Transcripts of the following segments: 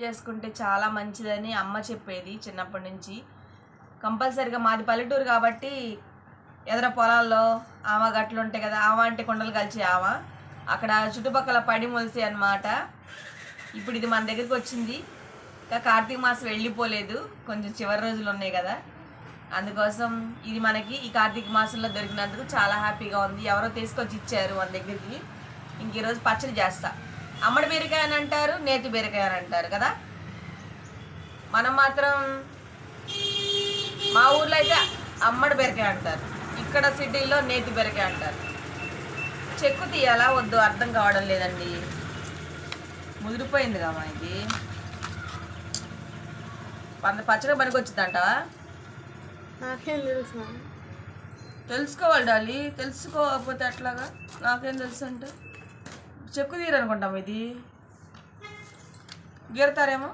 చేసుకుంటే చాలా మంచిదని అమ్మ చెప్పేది చిన్నప్పటి నుంచి. కంపల్సరిగా మాది పల్లెటూరు కాబట్టి ఎదర పొలాల్లో ఆమ గట్లు ఉంటాయి కదా ఆమ అంటే కొండలు కలిసి ఆమ అక్కడ చుట్టుపక్కల పడి మొలిసి అనమాట ఇప్పుడు ఇది మన దగ్గరికి వచ్చింది. ఇంకా కార్తీక మాసం వెళ్ళిపోలేదు. కొంచెం చివరి రోజులు ఉన్నాయి కదా. అందుకోసం ఇది మనకి ఈ కార్తీక మాసంలో దొరికినందుకు చాలా హ్యాపీగా ఉంది. ఎవరో తీసుకొచ్చి ఇచ్చారు మన దగ్గరికి. ఇంక ఈరోజు పచ్చడి చేస్తాను అమ్మడి బీరకాయ అని అంటారు నేతి బీరకాయ అని అంటారు కదా? మనం మాత్రం మా ఊర్లో అయితే అమ్మడి బీరకాయ అంటారు. ఇక్కడ సిటీలో నేతి బీరకాయ అంటారు. చెక్కు తీయాలా వద్దు అర్థం కావడం లేదండి. ముదిరిపోయింది కదా ఇది పంద పచ్చడి పనికి వచ్చిందంటావా నాకేం తెలుసు తెలుసుకోవాలి డాలి తెలుసుకోకపోతే ఎట్లాగా? నాకేం తెలుసు అంటే? చెక్కు తీరనుకుంటాం ఇది. గీరతారేమో?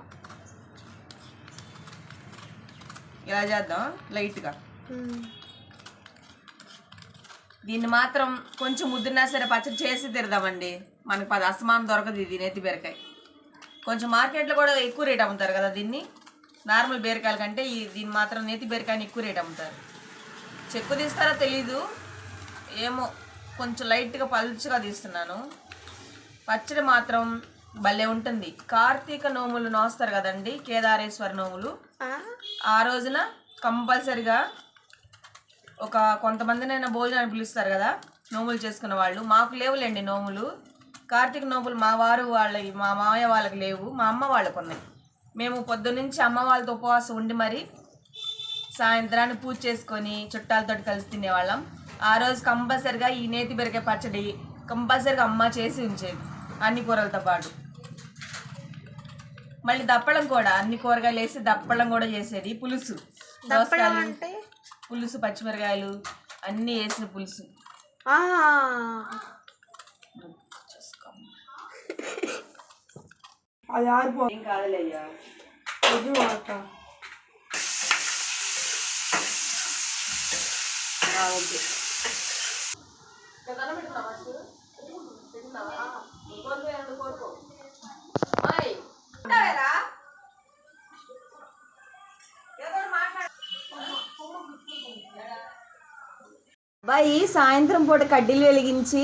ఇలా చేద్దాం లైట్గా. దీన్ని మాత్రం కొంచెం ముద్దున్నా సరే పచ్చడి చేసి తిరదామండి మనకి పది అసమానం దొరకదు ఇది నేతి బీరకాయ. కొంచెం మార్కెట్లో కూడా ఎక్కువ రేట్ అమ్ముతారు కదా దీన్ని. నార్మల్ బీరకాయల కంటే ఈ దీన్ని మాత్రం నేతి బీరకాయని ఎక్కువ రేట్ అమ్ముతారు. చెక్కు తీస్తారో తెలీదు. ఏమో కొంచెం లైట్గా పలుచగా తీస్తున్నాను. పచ్చడి మాత్రం భలే ఉంటుంది. కార్తీక నోములు నోస్తారు కదండి కేదారేశ్వర నోములు. ఆ? రోజున కంపల్సరిగా ఒక కొంతమందినైనా భోజనాన్ని పిలుస్తారు కదా నోములు చేసుకున్న వాళ్ళు. మాకు లేవులేండి నోములు. కార్తీక నోములు మా వారు వాళ్ళ మా మామయ్య వాళ్ళకి లేవు మా అమ్మ వాళ్ళకు ఉన్నాయి. మేము పొద్దున్నుంచి అమ్మ వాళ్ళతో ఉపవాసం ఉండి మరి సాయంత్రాన్ని పూజ చేసుకొని చుట్టాలతో కలిసి తినేవాళ్ళం. ఆ రోజు కంపల్సరిగా ఈ నేతి బెరకాయ పచ్చడి కంపల్సరిగా అమ్మ చేసి ఉంచేది. అన్ని కూరలతో పాటు. మళ్ళీ దప్పడం కూడా అన్ని కూరగాయలు వేసి దప్పడం కూడా చేసేది. పులుసు దోసకాయలు అంటే? పులుసు పచ్చిమిరకాయలు అన్నీ వేసిన పులుసు. ఆ, అది ఆరిపో. ఏం కాదులేయ్యా. నిజం అక్క ఓకే. అబ్బాయి సాయంత్రం పూట కడ్డీలు వెలిగించి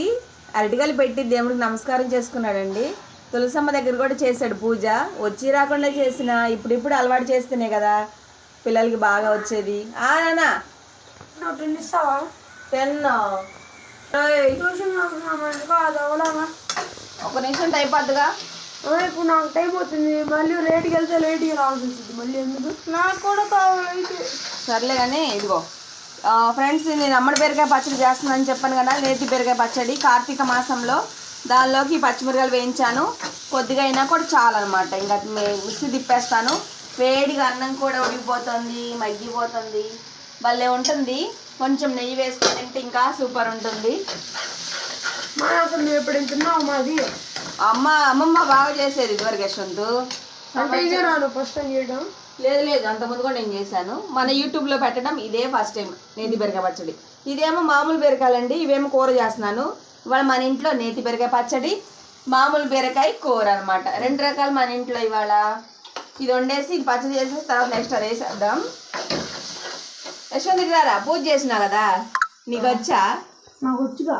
అరటికాయలు పెట్టి దేవుడికి నమస్కారం చేసుకున్నాడండి. తులసమ్మ దగ్గర కూడా చేశాడు పూజ. వచ్చి రాకుండా చేసిన ఇప్పుడిప్పుడు అలవాటు చేస్తేనే కదా పిల్లలకి బాగా వచ్చేది. ఆ నానా టెన్ ఒక నిమిషం టైప్ అద్దుగా ఇప్పుడు నాకు టైం అవుతుంది. మళ్ళీ లేట్కి వెళ్తే లేట్గా రావాల్సి వచ్చింది మళ్ళీ ఎందుకు? నాకు కూడా కావాలి. సర్లే కానీ ఇదిగో. ఫ్రెండ్స్ నేను అమ్మడి బీరకాయ పచ్చడి చేస్తున్నానని చెప్పాను కదా నేతి బీరకాయ పచ్చడి. కార్తీక మాసంలో దానిలోకి పచ్చిమిరకాయలు వేయించాను. కొద్దిగా అయినా కూడా చాలన్నమాట. ఇంకా మిక్సీ తిప్పేస్తాను. వేడిగా అన్నం కూడా ఉడికిపోతుంది మగ్గిపోతుంది. భలే ఉంటుంది. కొంచెం నెయ్యి వేసుకొని తింటే ఇంకా సూపర్ ఉంటుంది. మా అసలు నువ్వు ఎప్పుడు తిన్నావు మాది? అమ్మ అమ్మమ్మ బాగా చేసేది ఇదివరకు యశ్వంత్ అంటే ఇదే రాను ఫస్ట్ టైం చేయడం? లేదు లేదు. అంత ముందు కూడా నేను చేశాను. మన యూట్యూబ్లో పెట్టడం ఇదే ఫస్ట్ టైం నేతి బీరకాయ పచ్చడి. ఇదేమో మామూలు బీరకాయలండి ఇవేమో కూర చేస్తున్నాను. ఇవాళ మన ఇంట్లో నేతి బీరకాయ పచ్చడి మామూలు బీరకాయ కూర అనమాట రెండు రకాలు మన ఇంట్లో ఇవాళ. ఇది వండేసి ఇది పచ్చడి చేసేసి తర్వాత నెక్స్ట్ అది వేసేద్దాం. యశ్వంత్ రారా పూజ చేసినా కదా? నీకు వచ్చా? నాకు వచ్చిగా.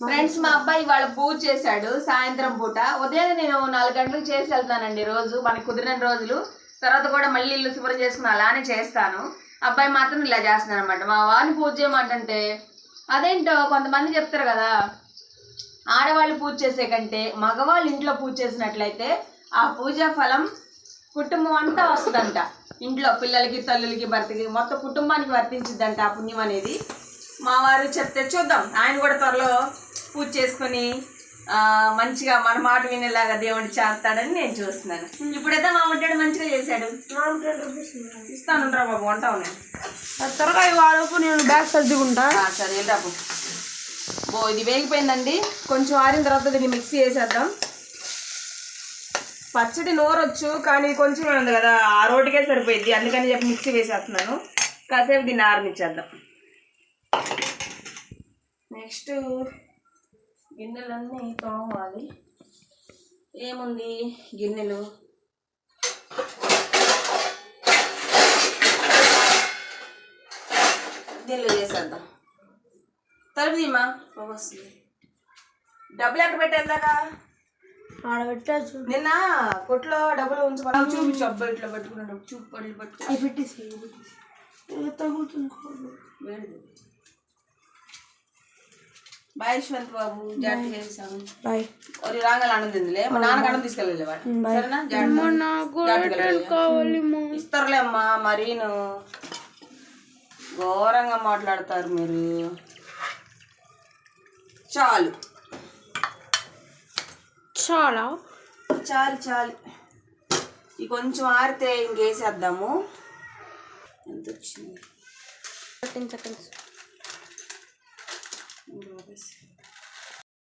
ఫ్రెండ్స్ మా అబ్బాయి ఇవాళ పూజ చేశాడు సాయంత్రం పూట. ఉదయం నేను నాలుగు గంటలకు చేసి వెళ్తానండి రోజు మనకు కుదిరిన రోజులు. తర్వాత కూడా మళ్ళీ ఇల్లు శుభ్రం చేసుకుని అలానే చేస్తాను. అబ్బాయి మాత్రం ఇలా చేస్తున్నాను అనమాట మా వారిని పూజ చేయమంటే అదేంటో కొంతమంది చెప్తారు కదా ఆడవాళ్ళు పూజ చేసే కంటే మగవాళ్ళు ఇంట్లో పూజ చేసినట్లయితే ఆ పూజా ఫలం కుటుంబం అంతా వస్తుందంట. ఇంట్లో పిల్లలకి తల్లులకి భర్తకి మొత్తం కుటుంబానికి వర్తించిద్దంట ఆ పుణ్యం అనేది. మా వారు చెప్తే చూద్దాం. ఆయన కూడా త్వరలో పూజ చేసుకొని మంచిగా మన మాట వినేలాగా దేవుడు చేస్తాడని నేను చూస్తున్నాను. ఇప్పుడైతే మా ముట్టాడు మంచిగా చేశాడు. ఇస్తాను రా బాబు ఉంటావు నేను. త్వరగా వాడుకు నేను బ్యాగ్ సర్దుకుంటా సరే వెళ్ళరాపు బో ఇది వేగిపోయిందండి. కొంచెం ఆరిన తర్వాత దీన్ని మిక్సీ వేసేద్దాం పచ్చడి నోరొచ్చు కానీ కొంచెం ఉంది కదా ఆ రోటికే సరిపోయింది అందుకని చెప్పి మిక్సీ వేసేస్తున్నాను. కాసేపు దీన్ని ఆరనిచ్చేద్దాం. నెక్స్ట్ గిన్నెలన్నీ తోమాలి. ఏముంది గిన్నెలు? దీనిలో చేసేద్దాం. తరుదీమా వస్తుంది. డబ్బులు ఎక్కడ పెట్టేద్దాకా ఆడబెట్టాచు నిన్న కొట్లో డబ్బులు ఉంచుకోవాలి చూపి అబ్బాయి ఇట్లా పట్టుకున్నాడు. చూపు పళ్ళు పట్టుకుని పెట్టేసి తగ్గుతుంది బాయ్ యశ్వంత్ బాబు జాగ్రత్త చేసాము బాయ్. ఒరి రాగాలి అన్నం తిందిలే మా నాన్నకి అన్నం తీసుకెళ్ళలే వాడు. సరేనా? జాగ్రత్త. ఇస్తారులే అమ్మా మరీను. ఘోరంగా మాట్లాడతారు మీరు. చాలు. చాలా. చాలు చాలు. ఈ కొంచెం ఆరితే ఇంకేసేద్దాము. ఎంత వచ్చింది థర్టీన్ engloba-se.